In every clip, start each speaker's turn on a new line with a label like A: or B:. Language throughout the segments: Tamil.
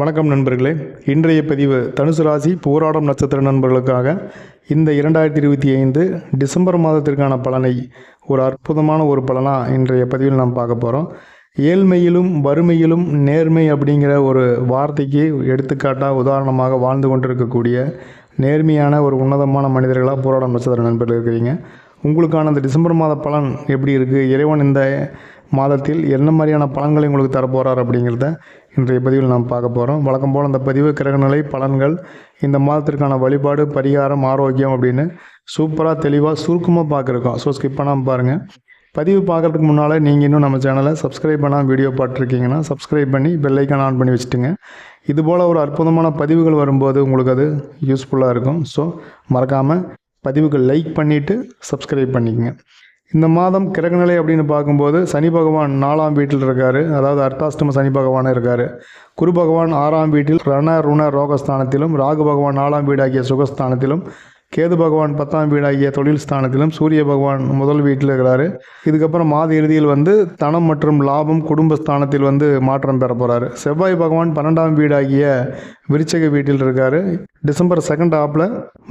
A: வணக்கம் நண்பர்களே. இன்றைய பதிவு தனுசு ராசி போராடம் நட்சத்திர நண்பர்களுக்காக இந்த இரண்டாயிரத்தி இருபத்தி ஐந்து டிசம்பர் மாதத்திற்கான பலனை ஒரு அற்புதமான ஒரு பலனாக இன்றைய பதிவில் நாம் பார்க்க போகிறோம் ஏழ்மையிலும் வறுமையிலும் நேர்மை அப்படிங்கிற ஒரு வார்த்தைக்கு எடுத்துக்காட்டாக உதாரணமாக வாழ்ந்து கொண்டிருக்கக்கூடிய நேர்மையான ஒரு உன்னதமான மனிதர்களாக போராடம் நட்சத்திர நண்பர்கள் இருக்கிறீங்க. உங்களுக்கான அந்த டிசம்பர் மாத பலன் எப்படி இருக்குது இறைவன் இந்த மாதத்தில் என்ன மாதிரியான பலன்களை உங்களுக்கு தரப்போகிறார் அப்படிங்கிறத இன்றைய பதிவில் நாம் பார்க்க போகிறோம் வழக்கம் போல் அந்த பதிவு கிரகநிலை பலன்கள் இந்த மாதத்திற்கான வழிபாடு பரிகாரம் ஆரோக்கியம் அப்படின்னு சூப்பராக தெளிவாக சுருக்கமாக பார்க்குறோம் ஸோ ஸ்கிப் பண்ணாமல் பாருங்கள் பதிவு பார்க்குறதுக்கு முன்னால் நீங்கள் இன்னும் நம்ம சேனலை சப்ஸ்கிரைப் பண்ணால் வீடியோ பார்த்துருக்கீங்கன்னா சப்ஸ்கிரைப் பண்ணி பெல்லைக்கான் ஆன் பண்ணி வச்சுட்டுங்க. இது போல் ஒரு அற்புதமான பதிவுகள் வரும்போது உங்களுக்கு அது யூஸ்ஃபுல்லாக இருக்கும். ஸோ மறக்காமல் பதிவுக்கு லைக் பண்ணிவிட்டு சப்ஸ்கிரைப் பண்ணிக்கங்க. இந்த மாதம் கிரகநிலை அப்படின்னு பார்க்கும்போது சனி பகவான் நாலாம் வீட்டில் இருக்கார். அதாவது அர்த்தாஷ்டம சனி பகவான் இருக்கார். குரு பகவான் ஆறாம் வீட்டில் ரண ருண ரோகஸ்தானத்திலும் ராகு பகவான் நாலாம் வீடாகிய சுகஸ்தானத்திலும் கேது பகவான் பத்தாம் வீடாகிய தொழில் ஸ்தானத்திலும் சூரிய பகவான் முதல் வீட்டில் இருக்கிறாரு. இதுக்கப்புறம் மாத இறுதியில் வந்து தனம் மற்றும் லாபம் குடும்ப ஸ்தானத்தில் வந்து மாற்றம் பெற போகிறாரு செவ்வாய் பகவான் பன்னெண்டாம் வீடாகிய விருச்சக வீட்டில் இருக்கார். டிசம்பர் செகண்ட் ஆப்பில்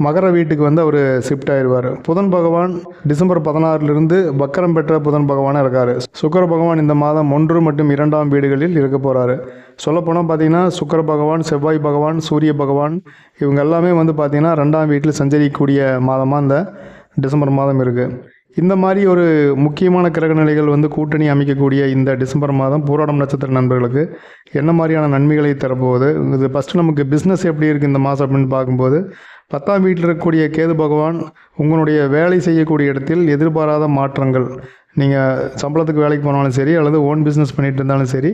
A: மகர வீட்டுக்கு வந்து அவர் ஷிஃப்ட் ஆயிடுவார் புதன் பகவான் டிசம்பர் பதினாறுலேருந்து வக்கரம் பெற்ற புதன் பகவானாக இருக்கார். சுக்கர பகவான் இந்த மாதம் ஒன்று மற்றும் இரண்டாம் வீடுகளில் இருக்க போகிறாரு சொல்லப்போனால் பார்த்தீங்கன்னா சுக்கர பகவான் செவ்வாய் பகவான் சூரிய பகவான் இவங்க எல்லாமே வந்து பார்த்திங்கன்னா ரெண்டாம் வீட்டில் சஞ்சரிக்கக்கூடிய மாதமாக இந்த டிசம்பர் மாதம் இருக்குது இந்த மாதிரி ஒரு முக்கியமான கிரக நிலைகள் வந்து கூட்டணி அமைக்கக்கூடிய இந்த டிசம்பர் மாதம் பூராடம் நட்சத்திர நண்பர்களுக்கு என்ன மாதிரியான நன்மைகளை தரப்போகுது? இது ஃபஸ்ட்டு நமக்கு பிஸ்னஸ் எப்படி இருக்குது இந்த மாதம் அப்படின்னு பார்க்கும்போது பத்தாம் வீட்டில் இருக்கக்கூடிய கேது பகவான் உங்களுடைய வேலை செய்யக்கூடிய இடத்தில் எதிர்பாராத மாற்றங்கள் நீங்கள் சம்பளத்துக்கு வேலைக்கு போனாலும் சரி அல்லது ஓன் பிஸ்னஸ் பண்ணிகிட்டு இருந்தாலும் சரி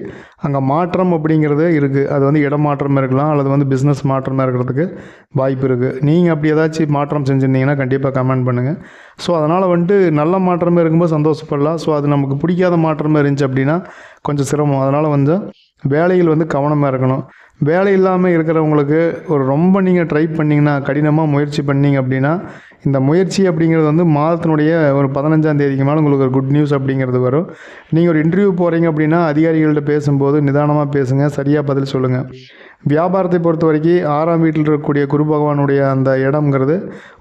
A: அங்கே மாற்றம் அப்படிங்கிறது இருக்குது அது வந்து இடம் மாற்றமாக இருக்கலாம் அல்லது வந்து பிஸ்னஸ் மாற்றமாக இருக்கிறதுக்கு வாய்ப்பு இருக்குது நீங்கள் அப்படி ஏதாச்சும் மாற்றம் செஞ்சுருந்தீங்கன்னா கண்டிப்பாக கமெண்ட் பண்ணுங்கள் ஸோ அதனால் வந்துட்டு நல்ல மாற்றமே இருக்கும்போது சந்தோஷப்படலாம். ஸோ அது நமக்கு பிடிக்காத மாற்றமாக இருந்துச்சு அப்படின்னா கொஞ்சம் சிரமம். அதனால் வந்து வேலையில் வந்து கவனமாக இருக்கணும். வேலை இல்லாமல் இருக்கிறவங்களுக்கு ஒரு ரொம்ப நீங்கள் ட்ரை பண்ணிங்கன்னா கடினமாக முயற்சி பண்ணீங்க அப்படின்னா இந்த முயற்சி அப்படிங்கிறது வந்து மாதத்தினுடைய ஒரு பதினஞ்சாம் தேதிக்கு மேலே உங்களுக்கு ஒரு குட் நியூஸ் அப்படிங்கிறது வரும். நீங்கள் ஒரு இன்டர்வியூ போகிறீங்க அப்படின்னா அதிகாரிகள்கிட்ட பேசும்போது நிதானமாக பேசுங்க சரியாக பதில் சொல்லுங்கள் வியாபாரத்தை பொறுத்த வரைக்கும் ஆறாம் வீட்டில் இருக்கக்கூடிய குரு பகவானுடைய அந்த இடம்ங்கிறது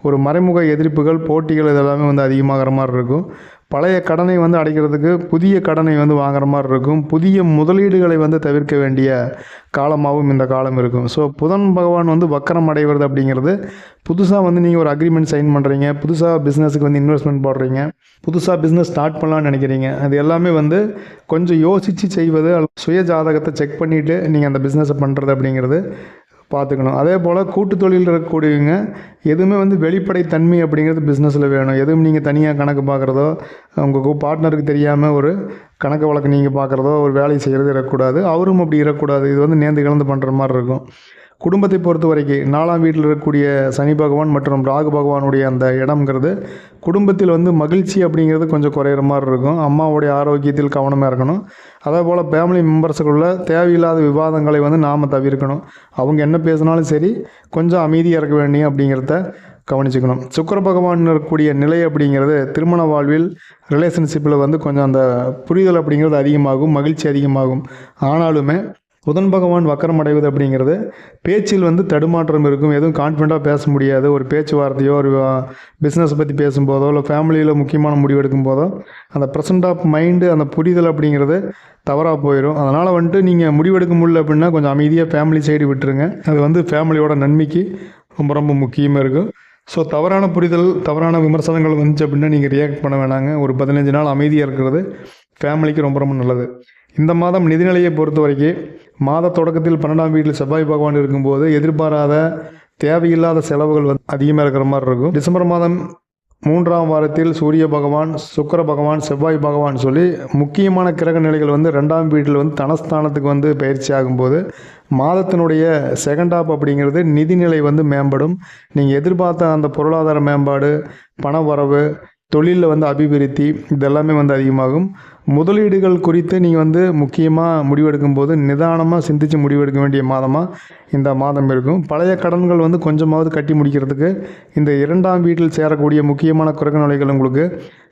A: ஒரு மறைமுக எதிர்ப்புகள் போட்டிகள் இதெல்லாமே வந்து அதிகமாகிற மாதிரி இருக்கும். பழைய கடனை வந்து அடைக்கிறதுக்கு புதிய கடனை வந்து வாங்குற மாதிரி இருக்கும். புதிய முதலீடுகளை வந்து தவிர்க்க வேண்டிய காலமாகவும் இந்த காலம் இருக்கும். ஸோ புதன் பகவான் வந்து வக்கரம் அடைவது அப்படிங்கிறது புதுசாக வந்து நீங்கள் ஒரு அக்ரிமெண்ட் சைன் பண்ணுறீங்க புதுசாக பிஸ்னஸுக்கு வந்து இன்வெஸ்ட்மெண்ட் போடுறீங்க. புதுசாக பிஸ்னஸ் ஸ்டார்ட் பண்ணலான்னு நினைக்கிறீங்க. அது எல்லாமே வந்து கொஞ்சம் யோசித்து செய்வது சுய ஜாதகத்தை செக் பண்ணிவிட்டு நீங்கள் அந்த பிஸ்னஸை பண்ணுறது அப்படிங்கிறது பார்த்துக்கணும். அதே போல் கூட்டு தொழில் இருக்கக்கூடியவங்க எதுவுமே வந்து வெளிப்படைத்தன்மை அப்படிங்கிறது பிஸ்னஸில் வேணும். எதுவும் நீங்கள் தனியாக கணக்கு பார்க்குறதோ உங்கள் பார்ட்னருக்கு தெரியாமல் ஒரு கணக்கு வழக்கு நீங்கள் பார்க்குறதோ ஒரு வேலை செய்கிறது இருக்கக்கூடாது. அவரும் அப்படி இருக்கக்கூடாது. இது வந்து நேர்ந்து கலந்து பண்ணுற மாதிரி இருக்கும். குடும்பத்தை பொறுத்த வரைக்கும் நாலாம் வீட்டில் இருக்கக்கூடிய சனி பகவான் மற்றும் ராகு பகவானுடைய அந்த இடம்ங்கிறது குடும்பத்தில் வந்து மகிழ்ச்சி அப்படிங்கிறது கொஞ்சம் குறையிற மாதிரி இருக்கும். அம்மாவுடைய ஆரோக்கியத்தில் கவனமாக இருக்கணும். அதே போல் ஃபேமிலி மெம்பர்ஸுக்குள்ள தேவையில்லாத விவாதங்களை வந்து நாம் தவிர்க்கணும். அவங்க என்ன பேசினாலும் சரி கொஞ்சம் அமைதியாக இருக்க வேண்டிய அப்படிங்கிறத கவனிச்சுக்கணும். சுக்கர பகவான் இருக்கக்கூடிய நிலை அப்படிங்கிறது திருமண வாழ்வில் ரிலேஷன்ஷிப்பில் வந்து கொஞ்சம் அந்த புரிதல் அப்படிங்கிறது அதிகமாகும் மகிழ்ச்சி அதிகமாகும். ஆனாலுமே புதன் பகவான் வக்கரம் அடைவது அப்படிங்கிறது பேச்சில் வந்து தடுமாற்றம் இருக்கும். எதுவும் கான்ஃபிடண்ட்டாக பேச முடியாது. ஒரு பேச்சுவார்த்தையோ ஒரு பிஸ்னஸ் பற்றி பேசும்போதோ இல்லை ஃபேமிலியில் முக்கியமான முடிவு எடுக்கும் போதோ அந்த ப்ரெசன்ட் ஆஃப் மைண்டு அந்த புரிதல் அப்படிங்கிறது தவறாக போயிடும் அதனால் வந்துட்டு நீங்கள் முடிவெடுக்க முடியல அப்படின்னா கொஞ்சம் அமைதியாக ஃபேமிலி சைடு விட்டுருங்க. அது வந்து ஃபேமிலியோட நன்மைக்கு ரொம்ப ரொம்ப முக்கியமாக இருக்கும். ஸோ தவறான புரிதல் தவறான விமர்சனங்கள் வந்துச்சு அப்படின்னா நீங்கள் ரியாக்ட் பண்ண வேணாங்க. ஒரு பதினஞ்சு நாள் அமைதியாக இருக்கிறது ஃபேமிலிக்கு ரொம்ப ரொம்ப நல்லது. இந்த மாதம் நிதிநிலையை பொறுத்த வரைக்கும் மாத தொடக்கத்தில் பன்னெண்டாம் வீட்டில் செவ்வாய் பகவான் இருக்கும்போது எதிர்பாராத தேவையில்லாத செலவுகள் வந்து அதிகமாக இருக்கிற மாதிரி இருக்கும். டிசம்பர் மாதம் மூன்றாம் வாரத்தில் சூரிய பகவான் சுக்கர பகவான் செவ்வாய் பகவான் சொல்லி முக்கியமான கிரக நிலைகள் வந்து ரெண்டாம் வீட்டில் வந்து தனஸ்தானத்துக்கு வந்து பயிற்சி ஆகும்போது மாதத்தினுடைய செகண்ட் ஆப் அப்படிங்கிறது நிதிநிலை வந்து மேம்படும். நீங்கள் எதிர்பார்த்த அந்த பொருளாதார மேம்பாடு பண வரவு தொழிலில் வந்து அபிவிருத்தி இதெல்லாமே வந்து அதிகமாகும். முதலீடுகள் குறித்து நீங்கள் வந்து முக்கியமாக முடிவெடுக்கும் போது நிதானமாக சிந்தித்து முடிவெடுக்க வேண்டிய மாதமாக இந்த மாதம் இருக்கும். பழைய கடன்கள் வந்து கொஞ்சமாவது கட்டி முடிக்கிறதுக்கு இந்த இரண்டாம் வீட்டில் சேரக்கூடிய முக்கியமான குறைநிலைகள் உங்களுக்கு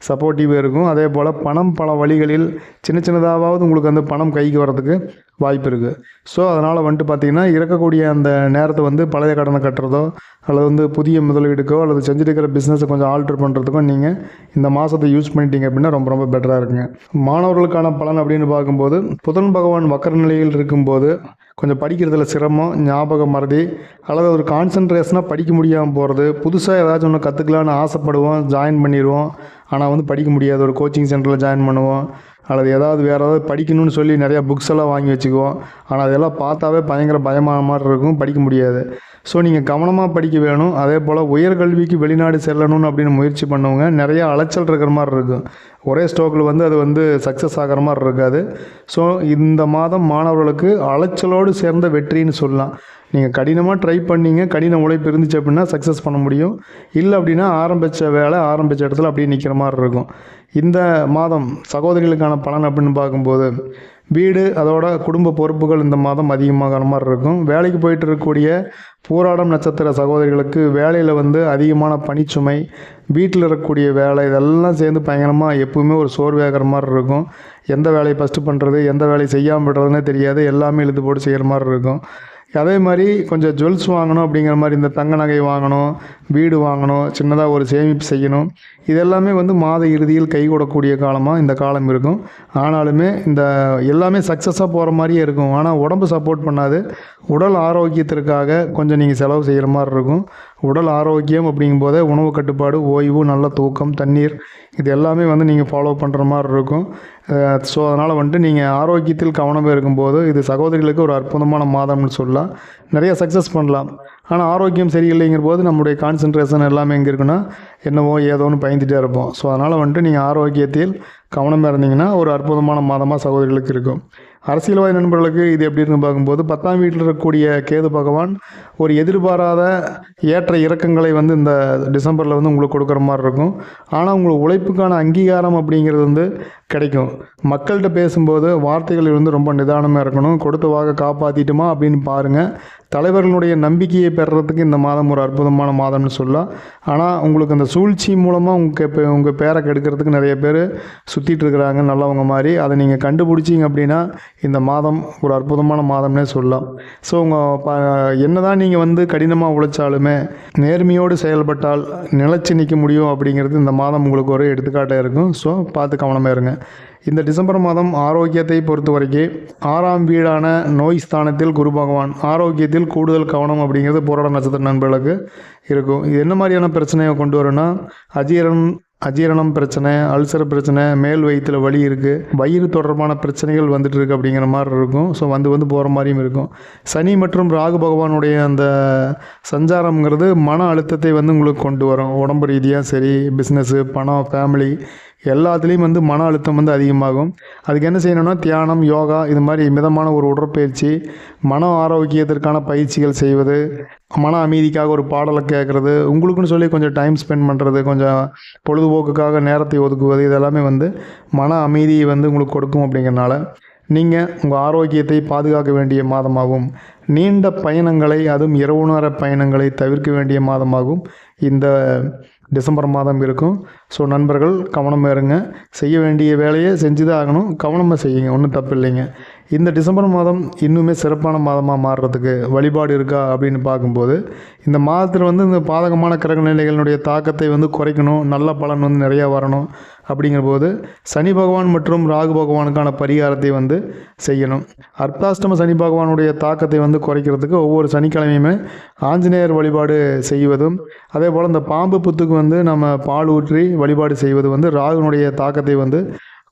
A: சப்போர்ட்டிவாக இருக்கும். அதே போல் பணம் பல வழிகளில் சின்ன சின்னதாவது உங்களுக்கு அந்த பணம் கைக்கு வரதுக்கு வாய்ப்பு இருக்குது ஸோ அதனால் வந்துட்டு பார்த்திங்கன்னா இருக்கக்கூடிய அந்த நேரத்தை வந்து பழைய கடனை கட்டுறதோ அல்லது வந்து புதிய முதலீடுக்கோ அல்லது செஞ்சுட்டு இருக்கிற பிஸ்னஸை கொஞ்சம் ஆல்ட்ரு பண்ணுறதுக்கோ நீங்கள் இந்த மாதத்தை யூஸ் பண்ணிட்டீங்க அப்படின்னா ரொம்ப ரொம்ப பெட்டராக இருக்குங்க. மாணவர்களுக்கான பலன் அப்படின்னு பார்க்கும்போது புதன் பகவான் வக்கர நிலையில் இருக்கும்போது கொஞ்சம் படிக்கிறதுல சிரமம் ஞாபகம் மறதி அல்லது ஒரு கான்சன்ட்ரேஷனாக படிக்க முடியாமல் போகிறது புதுசாக ஏதாச்சும் ஒன்று கற்றுக்கலான்னு ஆசைப்படுவோம் ஜாயின் பண்ணிடுவோம் ஆனால் வந்து படிக்க முடியாது. ஒரு கோச்சிங் சென்டரில் ஜாயின் பண்ணுவோம். அல்லது ஏதாவது வேறு ஏதாவது படிக்கணும்னு சொல்லி நிறையா புக்ஸ் எல்லாம் வாங்கி வச்சுக்குவோம். ஆனால் அதெல்லாம் பார்த்தாவே பயங்கர பயமான மாதிரி இருக்கும். படிக்க முடியாது. ஸோ நீங்கள் கவனமாக படிக்க வேணும். அதே போல் உயர்கல்விக்கு வெளிநாடு செல்லணும்னு அப்படின்னு முயற்சி பண்ணவங்க நிறையா அலைச்சல் இருக்கிற மாதிரி இருக்கும். ஒரே ஸ்டோக்கில் வந்து அது வந்து சக்ஸஸ் ஆகிற மாதிரி இருக்காது. ஸோ இந்த மாதம் மாணவர்களுக்கு அலைச்சலோடு சேர்ந்த வெற்றின்னு சொல்லலாம். நீங்கள் கடினமாக ட்ரை பண்ணீங்க. கடின உழைப்பு இருந்துச்சு அப்படின்னா சக்ஸஸ் பண்ண முடியும். இல்லை அப்படின்னா ஆரம்பித்த வேலை ஆரம்பித்த இடத்துல அப்படியே நிற்கிற மாதிரி இருக்கும். இந்த மாதம் சகோதரிகளுக்கான பலன் அப்படின்னு பார்க்கும்போது வீடு அதோட குடும்ப பொறுப்புகள் இந்த மாதம் அதிகமாகிற மாதிரி இருக்கும். வேலைக்கு போயிட்டு இருக்கக்கூடிய பூராடம் நட்சத்திர சகோதரிகளுக்கு வேலையில் வந்து அதிகமான பணிச்சுமை வீட்டில் இருக்கக்கூடிய வேலை இதெல்லாம் சேர்ந்து பயங்கரமாக எப்பவுமே ஒரு சோர்வேகிற மாதிரி இருக்கும். எந்த வேலையை ஃபஸ்ட்டு பண்ணுறது எந்த வேலையை செய்யாமல் விடுறதுனே தெரியாது. எல்லாமே இழுத்து போட்டு செய்கிற மாதிரி இருக்கும். அதே மாதிரி கொஞ்சம் ஜுவல்ஸ் வாங்கணும் அப்படிங்கிற மாதிரி இந்த தங்க நகை வாங்கணும் வீடு வாங்கணும் சின்னதாக ஒரு சேமிப்பு செய்யணும். இதெல்லாமே வந்து மாத இறுதியில் கை கொடக்கூடிய காலமாக இந்த காலம் இருக்கும். ஆனாலுமே இந்த எல்லாமே சக்ஸஸாக போகிற மாதிரியே இருக்கும். ஆனால் உடம்பு சப்போர்ட் பண்ணாது. உடல் ஆரோக்கியத்திற்காக கொஞ்சம் நீங்கள் செலவு செய்கிற மாதிரி இருக்கும். உடல் ஆரோக்கியம் அப்படிங்கும்போதே உணவு கட்டுப்பாடு ஓய்வு நல்ல தூக்கம் தண்ணீர் இது எல்லாமே வந்து நீங்கள் ஃபாலோ பண்ணுற மாதிரி இருக்கும். ஸோ அதனால் வந்துட்டு நீங்கள் ஆரோக்கியத்தில் கவனமாக இருக்கும்போது இது சகோதரிகளுக்கு ஒரு அற்புதமான மாதம்னு சொல்லலாம். நிறைய சக்ஸஸ் பண்ணலாம். ஆனால் ஆரோக்கியம் சரியில்லைங்கிற போது நம்முடைய கான்சன்ட்ரேஷன் எல்லாமே எங்கே இருக்குன்னா என்னவோ ஏதோன்னு பயந்துகிட்டே இருப்போம். ஸோ அதனால் வந்துட்டு நீங்கள் ஆரோக்கியத்தில் கவனமாக இருந்தீங்கன்னா ஒரு அற்புதமான மாதமாக சகோதரிகளுக்கு இருக்கும். அரசியல்வாதி நண்பர்களுக்கு இது எப்படி இருக்குன்னு பார்க்கும்போது பத்தாம் வீட்டில் இருக்கக்கூடிய கேது பகவான் ஒரு எதிர்பாராத ஏற்ற இறக்கங்களை வந்து இந்த டிசம்பரில் வந்து உங்களுக்கு கொடுக்குற மாதிரி இருக்கும். ஆனால் உங்களுக்கு உழைப்புக்கான அங்கீகாரம் அப்படிங்கிறது வந்து கிடைக்கும். மக்கள்கிட்ட பேசும்போது வார்த்தைகள் வந்து ரொம்ப நிதானமாக இருக்கணும். கொடுத்த வாக காப்பாற்றிட்டுமா அப்படின்னு பாருங்கள் தலைவர்களுடைய நம்பிக்கையை பெறுறதுக்கு இந்த மாதம் ஒரு அற்புதமான மாதம்னு சொல்லலாம் ஆனால் உங்களுக்கு அந்த சூழ்ச்சி மூலமாக உங்கள் இப்போ உங்கள் பேரை கெடுக்கிறதுக்கு நிறைய பேர் சுற்றிட்டு இருக்கிறாங்க நல்லவங்க மாதிரி அதை நீங்கள் கண்டுபிடிச்சிங்க அப்படின்னா இந்த மாதம் ஒரு அற்புதமான மாதம்னே சொல்லலாம் ஸோ உங்கள் ப என்ன தான் நீங்கள் வந்து கடினமாக உழைச்சாலுமே நேர்மையோடு செயல்பட்டால் நிலச்சி நிற்க முடியும் அப்படிங்கிறது இந்த மாதம் உங்களுக்கு ஒரு எடுத்துக்காட்டாக இருக்கும். ஸோ பார்த்து கவனமாக இருங்க. இந்த டிசம்பர் மாதம் ஆரோக்கியத்தை பொறுத்த வரைக்கும் ஆறாம் வீடான நோய் ஸ்தானத்தில் குரு பகவான். ஆரோக்கியத்தில் கூடுதல் கவனம் அப்படிங்கிறது போராட நட்சத்திர நண்பர்களுக்கு இருக்கும். இது என்ன மாதிரியான பிரச்சனையை கொண்டு வரும்னா அஜீரணம் அஜீரணம் பிரச்சனை அல்சர் பிரச்சனை மேல் வயிற்றில் வலி இருக்குது வயிறு தொடர்பான பிரச்சனைகள் வந்துட்டு இருக்கு அப்படிங்கிற மாதிரி இருக்கும். ஸோ வந்து வந்து போகிற மாதிரியும் இருக்கும். சனி மற்றும் ராகு பகவானுடைய அந்த சஞ்சாரம்ங்கிறது மன அழுத்தத்தை வந்து உங்களுக்கு கொண்டு வரும். உடம்பு ரீதியாக சரி பிஸ்னஸ்ஸு பணம் ஃபேமிலி எல்லாத்துலேயும் வந்து மன அழுத்தம் வந்து அதிகமாகும். அதுக்கு என்ன செய்யணும்னா தியானம் யோகா இது மாதிரி மிதமான ஒரு உடற்பயிற்சி மன ஆரோக்கியத்திற்கான பயிற்சிகள் செய்வது மன அமைதிக்காக ஒரு பாடலை கேட்குறது உங்களுக்குன்னு சொல்லி கொஞ்சம் டைம் ஸ்பெண்ட் பண்ணுறது கொஞ்சம் பொழுதுபோக்குக்காக நேரத்தை ஒதுக்குவது இதெல்லாமே வந்து மன அமைதியை வந்து உங்களுக்கு கொடுக்கும் அப்படிங்கிறனால நீங்கள் உங்கள் ஆரோக்கியத்தை பாதுகாக்க வேண்டிய மாதமாகும். நீண்ட பயணங்களை அதுவும் இரவு நேர பயணங்களை தவிர்க்க வேண்டிய மாதமாகும். இந்த டிசம்பர் மாதம் இருக்கும். ஸோ நண்பர்கள் கவனமாக இருங்க. செய்ய வேண்டிய வேலையை செஞ்சு தான் ஆகணும். கவனமாக செய்யுங்க. ஒன்றும் தப்பு இல்லைங்க. இந்த டிசம்பர் மாதம் இன்னுமே சிறப்பான மாதமாக மாறுறதுக்கு வழிபாடு இருக்கா அப்படின்னு பார்க்கும்போது இந்த மாதத்தில் வந்து இந்த பாதகமான கிரக நிலைகளினுடைய தாக்கத்தை வந்து குறைக்கணும் நல்ல பலன் வந்து நிறையா வரணும் அப்படிங்கிற போது சனி பகவான் மற்றும் ராகு பகவானுக்கான பரிகாரத்தை வந்து செய்யணும். அர்த்தாஷ்டம சனி பகவானுடைய தாக்கத்தை வந்து குறைக்கிறதுக்கு ஒவ்வொரு சனிக்கிழமையுமே ஆஞ்சநேயர் வழிபாடு செய்வதும் அதே போல் இந்த பாம்பு புத்துக்கு வந்து நம்ம பால் ஊற்றி வழிபாடு செய்வது வந்து ராகுனுடைய தாக்கத்தை வந்து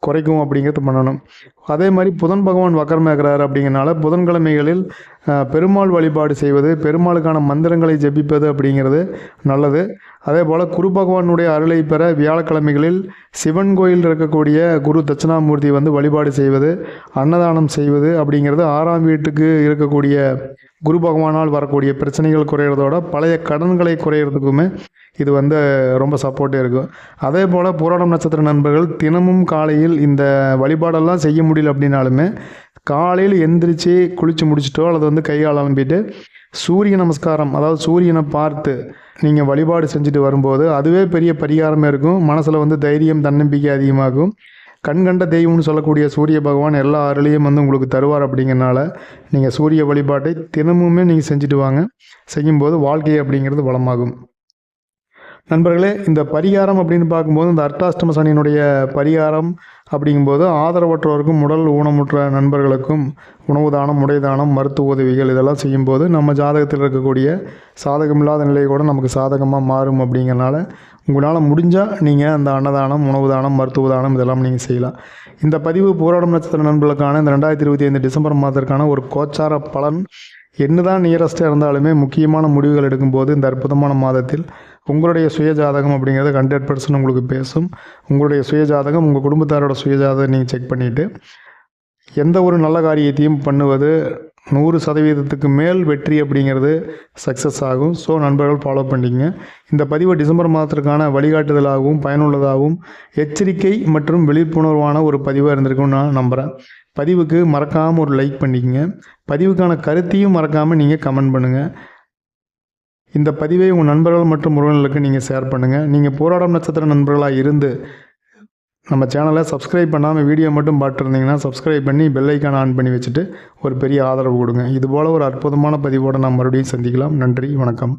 A: குறைக்கும் அப்படிங்கிறது பண்ணணும். அதே மாதிரி புதன் பகவான் வக்கரமாகிறார் அப்படிங்கிறனால புதன்கிழமைகளில் பெருமாள் வழிபாடு செய்வது பெருமாளுக்கான மந்திரங்களை ஜெபிப்பது அப்படிங்கிறது நல்லது. அதே போல் குரு பகவானுடைய அருளை பெற வியாழக்கிழமைகளில் சிவன் கோயில் இருக்கக்கூடிய குரு தட்சிணாமூர்த்தி வந்து வழிபாடு செய்வது அன்னதானம் செய்வது அப்படிங்கிறது ஆறாம் வீட்டுக்கு இருக்கக்கூடிய குரு பகவானால் வரக்கூடிய பிரச்சனைகள் குறையிறதோட பழைய கடன்களை குறையிறதுக்குமே இது வந்து ரொம்ப சப்போர்ட்டாக இருக்கும். அதே போல் புராணம் நட்சத்திர நண்பர்கள் தினமும் காலையில் இந்த வழிபாடெல்லாம் செய்ய முடியல அப்படின்னாலுமே காலையில் எந்திரிச்சு குளித்து முடிச்சிட்டோ அல்லது வந்து கையால் அலம்பிட்டு சூரிய நமஸ்காரம் அதாவது சூரியனை பார்த்து நீங்கள் வழிபாடு செஞ்சுட்டு வரும்போது அதுவே பெரிய பரிகாரமே இருக்கும். மனசில் வந்து தைரியம் தன்னம்பிக்கை அதிகமாகும். கண்கண்ட தெய்வம்னு சொல்லக்கூடிய சூரிய பகவான் எல்லா அருளையும் வந்து உங்களுக்கு தருவார் அப்படிங்கிறனால நீங்கள் சூரிய வழிபாட்டை தினமுமே நீங்கள் செஞ்சுட்டு வாங்க. செய்யும்போது வாழ்க்கை அப்படிங்கிறது வளமாகும். நண்பர்களே இந்த பரிகாரம் அப்படின்னு பார்க்கும்போது இந்த அர்த்தாஷ்டம சனியினுடைய பரிகாரம் அப்படிங்கும்போது ஆதரவற்றோருக்கும் உடல் ஊனமுற்ற நண்பர்களுக்கும் உணவு தானம் உடை தானம் மருத்துவ உதவிகள் இதெல்லாம் செய்யும்போது நம்ம ஜாதகத்தில் இருக்கக்கூடிய சாதகமில்லாத நிலை கூட நமக்கு சாதகமாக மாறும் அப்படிங்கிறனால உங்களால் முடிஞ்சால் நீங்கள் அந்த அன்னதானம் உணவு தானம் மருத்துவ தானம் இதெல்லாம் நீங்கள் செய்யலாம். இந்த பதிவு போராடும் நட்சத்திர நண்பர்களுக்கான இந்த ரெண்டாயிரத்தி இருபத்தி ஐந்து டிசம்பர் மாதத்திற்கான ஒரு கோச்சார பலன். என்னதான் நியரஸ்ட்டாக இருந்தாலுமே முக்கியமான முடிவுகள் எடுக்கும்போது இந்த அற்புதமான மாதத்தில் உங்களுடைய சுயஜாதகம் அப்படிங்கிறது ஹண்ட்ரட் பர்சன்ட் உங்களுக்கு பேசும். உங்களுடைய சுயஜாதகம் உங்கள் குடும்பத்தாரோட சுயஜாதகம் நீங்கள் செக் பண்ணிவிட்டு எந்த ஒரு நல்ல காரியத்தையும் பண்ணுவது நூறு சதவீதத்துக்கு மேல் வெற்றி அப்படிங்கிறது சக்ஸஸ் ஆகும். ஸோ நண்பர்கள் ஃபாலோ பண்ணிக்கங்க. இந்த பதிவு டிசம்பர் மாதத்திற்கான வழிகாட்டுதலாகவும் பயனுள்ளதாகவும் எச்சரிக்கை மற்றும் விழிப்புணர்வான ஒரு பதிவாக இருந்திருக்கும்னு நான் நம்புகிறேன் பதிவுக்கு மறக்காமல் ஒரு லைக் பண்ணிக்கங்க. பதிவுக்கான கருத்தையும் மறக்காமல் நீங்கள் கமெண்ட் பண்ணுங்கள் இந்த பதிவை உங்கள் நண்பர்கள் மற்றும் உறவினர்களுக்கு நீங்கள் ஷேர் பண்ணுங்கள் நீங்கள் போராடும் நட்சத்திர நண்பர்களாக இருந்து நம்ம சேனலை சப்ஸ்கிரைப் பண்ணாமல் வீடியோ மட்டும் பார்த்துருந்தீங்கன்னா சப்ஸ்கிரைப் பண்ணி பெல்லைக்கான் ஆன் பண்ணி வச்சுட்டு ஒரு பெரிய ஆதரவு கொடுங்க. இதுபோல் ஒரு அற்புதமான பதிவோடு நாம் மறுபடியும் சந்திக்கலாம். நன்றி வணக்கம்.